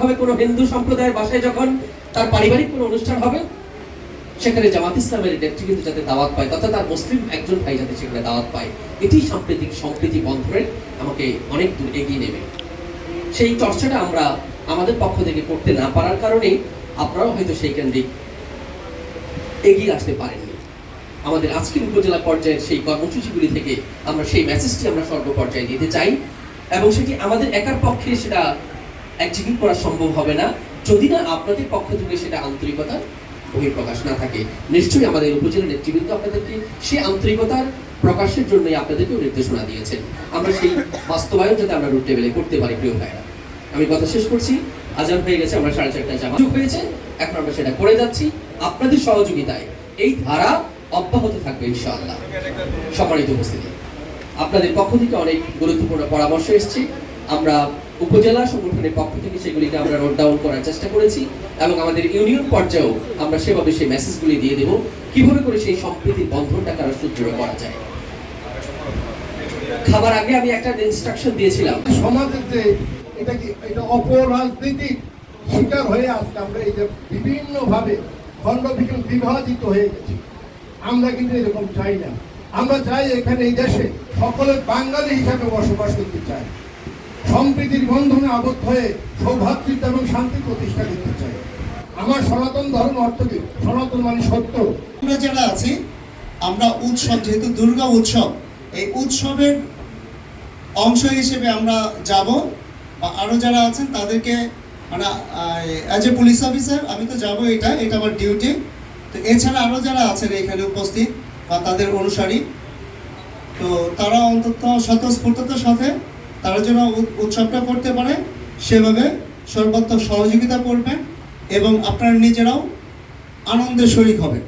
হবে কোনো হিন্দু সম্প্রদায়ের বাসায় যখন তার পারিবারিক কোনো অনুষ্ঠান হবে, সেখানে জামাত ইসলামের নেতৃবৃন্দ যাতে দাওয়াত পায়, তথা তার মুসলিম একজন ভাই যাতে সেখানে দাওয়াত পায়, এটি সাম্প্রতিক সম্প্রীতি বন্ধনের আমাকে অনেক দূর এগিয়ে নেবে। সেই চর্চাটা আমরা আমাদের পক্ষ থেকে করতে না পারার কারণেই আপনারাও হয়তো সেই কেন্দ্রিক এগিয়ে আসতে পারেননি। আমাদের আজকের উপজেলা পর্যায়ের সেই কর্মসূচিগুলি থেকে আমরা সেই মেসেজটি আমরা সর্বপর্যায়ে দিতে চাই, এবং সেটি আমাদের একার পক্ষে সেটা এক্সিকিউট করা সম্ভব হবে না। যদি না আপনাদের পক্ষ থেকে সেটা আন্তরিকতা বহিঃপ্রকাশ না থাকে, নিশ্চয়ই আমাদের উপজেলা নেতৃবৃন্দ আপনাদেরকে সেই আন্তরিকতার প্রকাশের জন্যই আপনাদেরকেও নির্দেশনা দিয়েছেন। আমরা সেই বাস্তবায়ন যাতে আমরা রুট টেবিলে করতে পারি, প্রিয় ভাইরা আমি কথা শেষ করছি। আজান হয়ে গেছে, আমরা সাড়ে চারটায় জামা হয়েছে এখন আমরা সেটা করে যাচ্ছি আপনাদের সহযোগিতায়। এই ধারা অব্যাহত থাকবে, ইনশাআল্লাহ। সম্মানিত উপস্থিতি। আপনাদের পক্ষ থেকে অনেক গুরুত্বপূর্ণ পরামর্শ এসেছে। আমরা উপজেলা সংগঠনের পক্ষ থেকে সেগুলিকে আমরা নোট ডাউন করার চেষ্টা করেছি এবং আমাদের ইউনিয়ন পর্যায়েও আমরা সেভাবে সেই মেসেজগুলি দিয়ে দেব। কীভাবে করে সেই সম্প্রীতির বন্ধনটাকে আরও সুদৃঢ় করা যায়? খাবার আগে আমি একটা ইনস্ট্রাকশন দিয়েছিলাম। সমাজের যে এটা কি এটা অপরাজনীতিক শিকার হয়ে আজকে আমরা এই যে বিভিন্ন ভাবে খণ্ড বিখণ্ড বিভাজিত হয়ে গেছি। আমরা কিন্তু এরকম চাই না। আমরা চাই এখানে এই দেশে সকলে বাঙালি হিসাবে বসবাস করতে চাই সম্প্রীতির বন্ধনে আবদ্ধ হয়ে সৌভাতৃত্ব এবং শান্তি প্রতিষ্ঠা করতে চাই। আমার সনাতন ধর্ম অর্থ কি? সনাতন মানে সত্য। আমরা যারা আছি, আমরা উৎসব, যেহেতু দুর্গা উৎসব, এই উৎসবের অংশ হিসেবে আমরা যাব। বা আরও যারা আছেন, তাদেরকে মানে অ্যাজ এ পুলিশ অফিসার আমি তো যাব এটা এটা আমার ডিউটি তো এছাড়া আরও যারা আছেন এখানে উপস্থিত, বা তাদের অনুসারী, তো তারা অন্তত স্বতঃস্ফূর্ততার সাথে তারা যেন উৎসবটা করতে পারে, সেভাবে সর্বাত্মক সহযোগিতা করবেন এবং আপনারা নিজেরাও আনন্দের শরিক হবেন।